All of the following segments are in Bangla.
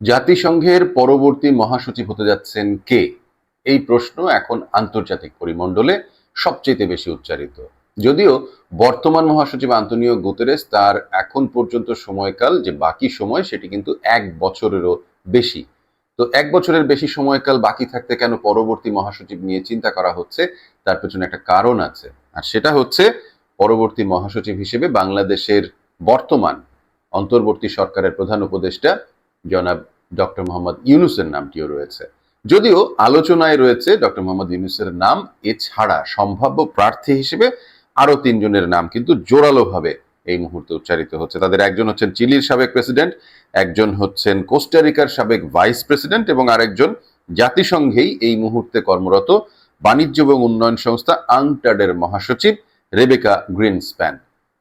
জাতিসংঘের পরবর্তী মহাসচিব হতে যাচ্ছেন কে? এই প্রশ্ন এখন আন্তর্জাতিক পরিমণ্ডলে সবচেয়ে বেশি উচ্চারিত। যদিও বর্তমান মহাসচিব আন্তনিও গুতেরেস তার এখন পর্যন্ত সময়কাল যে বাকি সময়, সেটি কিন্তু এক বছরেরও বেশি। তো এক বছরের বেশি সময়কাল বাকি থাকতে কেন পরবর্তী মহাসচিব নিয়ে চিন্তা করা হচ্ছে, তার পেছনে একটা কারণ আছে। আর সেটা হচ্ছে পরবর্তী মহাসচিব হিসেবে বাংলাদেশের বর্তমান অন্তর্বর্তী সরকারের প্রধান উপদেষ্টা জনাব ডক্টর মোহাম্মদ ইউনুসের নামটিও রয়েছে। যদিও আলোচনায় রয়েছে ডক্টর মোহাম্মদ ইউনুসের নাম, এছাড়া সম্ভাব্য প্রার্থী হিসেবে আরও তিনজনের নাম কিন্তু জোরালোভাবে এই মুহূর্তে উচ্চারিত হচ্ছে। তাদের একজন হচ্ছেন চিলির সাবেক প্রেসিডেন্ট, একজন হচ্ছেন কোস্টারিকার সাবেক ভাইস প্রেসিডেন্ট এবং আরেকজন জাতিসংঘেই এই মুহূর্তে কর্মরত বাণিজ্য এবং উন্নয়ন সংস্থা আংটাডের মহাসচিব রেবেকা গ্রিনস্প্যান।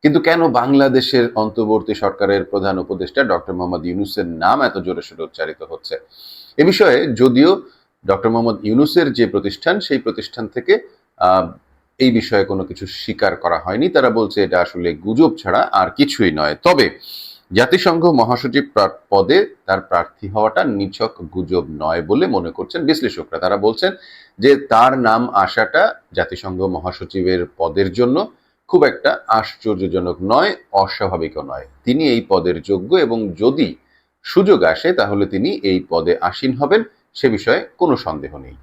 কিন্তু কেন বাংলাদেশের অন্তর্বর্তী সরকারের প্রধান উপদেষ্টা ডক্টর মোহাম্মদ ইউনুসের নাম এত জোরে সোরে উচ্চারিত হচ্ছে? এ বিষয়ে যদিও ডক্টর মোহাম্মদ ইউনুসের যে প্রতিষ্ঠান, সেই প্রতিষ্ঠান থেকে এই বিষয়ে কোনো কিছু স্বীকার করা হয়নি। তারা বলছে এটা আসলে গুজব ছাড়া আর কিছুই নয়। তবে জাতিসংঘ মহাসচিব পদে তার প্রার্থী হওয়াটা নিছক গুজব নয় বলে মনে করছেন বিশ্লেষকরা। তারা বলছেন যে তার নাম আসাটা জাতিসংঘ মহাসচিবের পদের জন্য খুব একটা আশ্চর্যজনক নয়, অস্বাভাবিকও নয়। তিনি এই পদের যোগ্য এবং যদি সুযোগ আসে তাহলে তিনি এই পদে আসীন হবেন, সে বিষয়ে কোনো সন্দেহ নেই।